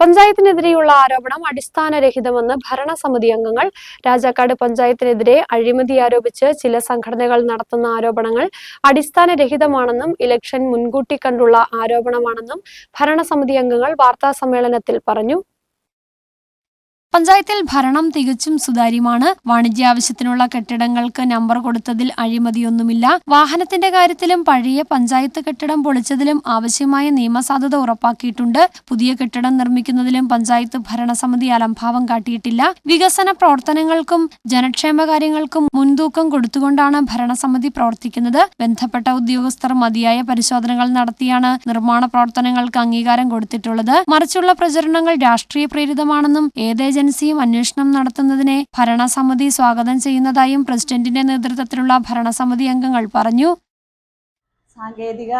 പഞ്ചായത്തിനെതിരെയുള്ള ആരോപണം അടിസ്ഥാനരഹിതമെന്ന് ഭരണസമിതി അംഗങ്ങൾ രാജാക്കാട് പഞ്ചായത്തിനെതിരെ അഴിമതി ആരോപിച്ച് ചില സംഘടനകൾ നടത്തുന്ന ആരോപണങ്ങൾ അടിസ്ഥാനരഹിതമാണെന്നും ഇലക്ഷൻ മുൻകൂട്ടി കണ്ടുള്ള ആരോപണമാണെന്നും ഭരണസമിതി അംഗങ്ങൾ വാർത്താസമ്മേളനത്തിൽ പറഞ്ഞു. പഞ്ചായത്തിൽ ഭരണം തികച്ചും സുതാര്യമാണ്. വാണിജ്യാവശ്യത്തിനുള്ള കെട്ടിടങ്ങൾക്ക് നമ്പർ കൊടുത്തതിൽ അഴിമതിയൊന്നുമില്ല. വാഹനത്തിന്റെ കാര്യത്തിലും പഴയ പഞ്ചായത്ത് കെട്ടിടം പൊളിച്ചതിലും ആവശ്യമായ നിയമസാധുത ഉറപ്പാക്കിയിട്ടുണ്ട്. പുതിയ കെട്ടിടം നിർമ്മിക്കുന്നതിലും പഞ്ചായത്ത് ഭരണസമിതി അലംഭാവം കാട്ടിയിട്ടില്ല. വികസന പ്രവർത്തനങ്ങൾക്കും ജനക്ഷേമ കാര്യങ്ങൾക്കും മുൻതൂക്കം കൊടുത്തുകൊണ്ടാണ് ഭരണസമിതി പ്രവർത്തിക്കുന്നത്. ബന്ധപ്പെട്ട ഉദ്യോഗസ്ഥർ മതിയായ പരിശോധനകൾ നടത്തിയാണ് നിർമ്മാണ പ്രവർത്തനങ്ങൾക്ക് അംഗീകാരം കൊടുത്തിട്ടുള്ളത്. മറിച്ചുള്ള പ്രചരണങ്ങൾ രാഷ്ട്രീയ പ്രേരിതമാണെന്നും ഏത് ഏജൻസിയും അന്വേഷണം നടത്തുന്നതിനെ ഭരണസമിതി സ്വാഗതം ചെയ്യുന്നതായും പ്രസിഡന്റിന്റെ നേതൃത്വത്തിലുള്ള ഭരണസമിതി അംഗങ്ങൾ പറഞ്ഞു. സാങ്കേതിക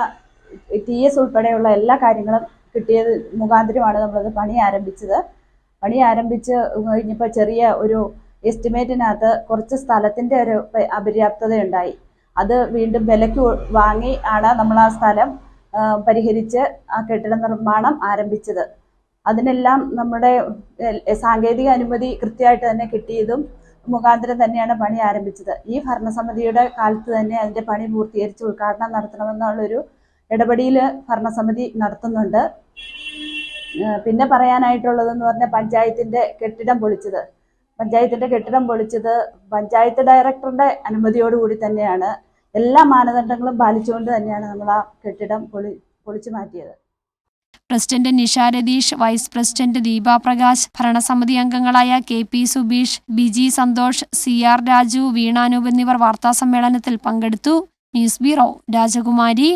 ടി എസ് ഉൾപ്പെടെയുള്ള എല്ലാ കാര്യങ്ങളും കിട്ടിയത് മുഖാന്തരമാണ് നമ്മളത് പണി ആരംഭിച്ചത്. പണി ആരംഭിച്ച് കഴിഞ്ഞപ്പോൾ ചെറിയ ഒരു എസ്റ്റിമേറ്റിനകത്ത് കുറച്ച് സ്ഥലത്തിന്റെ ഒരു അപര്യാപ്തത ഉണ്ടായി അത് വീണ്ടും വിലയ്ക്ക് വാങ്ങി ആണ് നമ്മൾ ആ സ്ഥലം പരിഹരിച്ച് ആ കെട്ടിട നിർമ്മാണം ആരംഭിച്ചത്. അതിനെല്ലാം നമ്മുടെ സാങ്കേതിക അനുമതി കൃത്യമായിട്ട് തന്നെ കിട്ടിയതും മുഖാന്തരം തന്നെയാണ് പണി ആരംഭിച്ചത്. ഈ ഭരണസമിതിയുടെ കാലത്ത് തന്നെ അതിന്റെ പണി പൂർത്തീകരിച്ച് ഉദ്ഘാടനം നടത്തണമെന്നുള്ളൊരു ഇടപെടിയിൽ ഭരണസമിതി നടത്തുന്നുണ്ട്. പിന്നെ പറയാനായിട്ടുള്ളതെന്ന് പറഞ്ഞാൽ പഞ്ചായത്തിന്റെ കെട്ടിടം പൊളിച്ചത്. പഞ്ചായത്തിന്റെ കെട്ടിടം പൊളിച്ചത് പഞ്ചായത്ത് ഡയറക്ടറുടെ അനുമതിയോടുകൂടി തന്നെയാണ്. എല്ലാ മാനദണ്ഡങ്ങളും പാലിച്ചുകൊണ്ട് തന്നെയാണ് നമ്മൾ ആ കെട്ടിടം പൊളി പൊളിച്ചു മാറ്റിയത്. President Nisha Ratheesh vice president Deepa Prakash ഭരണസമിതി അംഗങ്ങളായ K P Subeesh Biji Santhosh C R Raju Veena Anoop എന്നിവർ വാർത്താസമ്മേളനത്തിൽ പങ്കെടുത്തു. ന്യൂസ് ബ്യൂറോ രാജകുമാരി.